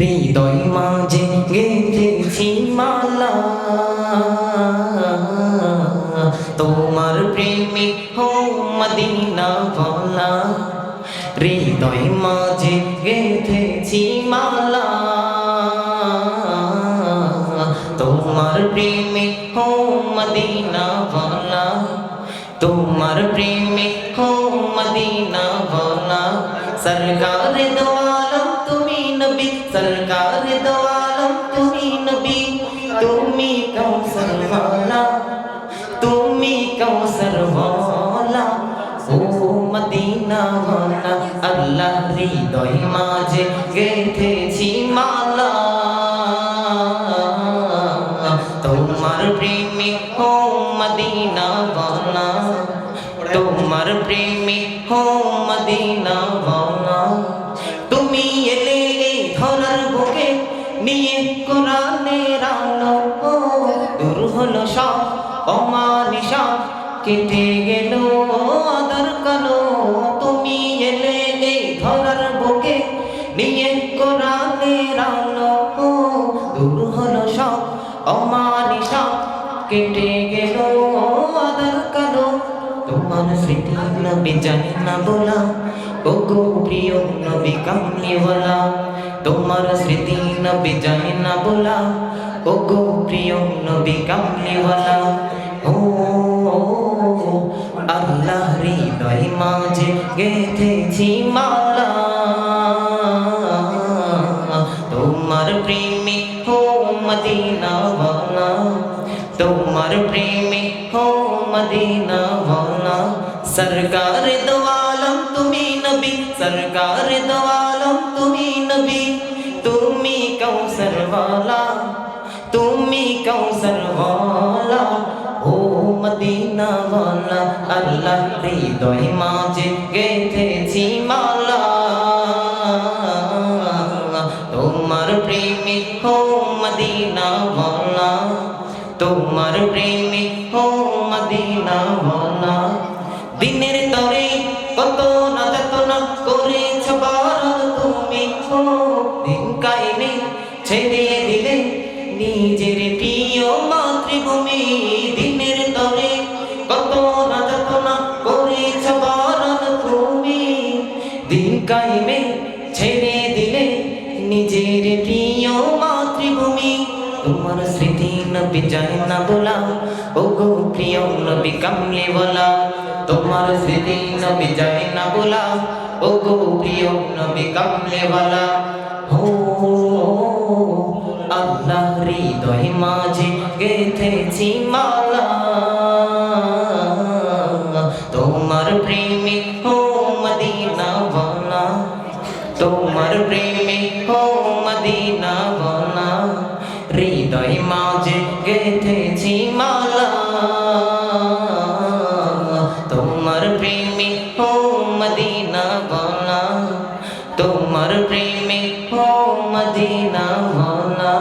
হৃদয় মাঝে গেঁথেছি মালা তোমার প্রেমে হো মদিনা বলা। হৃদয় মাঝে গেঁথেছি মালা। তোমার প্রেমে হো মদিনা বলা। তোমার প্রেমে হো মদিনা বলা। সরকার তুমি সরকার দো আলম তুমি নবী তুমি কৌশল মালা তুমি কৌশল মালা ও মদিনা মালা আল্লাহ হৃদয় মাঝে গেথেছি মালা তোমার প্রেমে হো মদিনা বানা তোমার প্রেমে হো মদিনা নিয়ে কোরআনের আলো দূর হলো সব অমানিসা কেটে গেল আদর কালো। তুমি এলে এই ধরার বুকে নিয়ে কোরআনের আলো দূর হলো সব অমানিসা কেটে গেল আদর কালো। তোমার স্মৃতি নবী জানি না বলা। ও গো প্রিয় নবী কামলিওয়ালা তোমার স্মৃতি নবী জানি না বলা ও গো প্রিয় নবী কামলিওয়ালা ও আল্লাহ হৃদয় মাঝে গেথেছি মালা তোমার প্রেমে হো মদিনা বানা তোমার প্রেমে হো মদিনা বানা সরকার আলম, তুমি নবী, সরকার দো আলম, তুমি নবী, তুমি কৌসর ওয়ালা, তুমি কৌসর ওয়ালা, ও মদিনা ওয়ালা আল্লাহ হৃদয় মাঝে গেথেছি মালা। তোমার প্রেমে হো মদিনা ওয়ালা, তোমার প্রেমে হো মদিনা ওয়ালা। কাইনে ছেড়ে দিলে নিজের প্রিয় মাতৃভূমি দিনের তরে। কত না করেছ বারণ তুমি। দিন কাইমে ছেড়ে দিলে নিজের প্রিয় তোমার স্মৃতি নবী যায় না বলা ও গো প্রিয় নবী কামলে বলা। তোমার স্মৃতি নবী যায় না বলা ও গো প্রিয় নবী কামলে বলা। ও আল্লাহ হৃদয় মাঝে গেথেছি মালা। তোমার প্রেমে হৃদয় মাঝে গেঁথেছি মালা। তোমার প্রেমে ও মদিনা বলা। তোমার প্রেমে ও মদিনা বলা।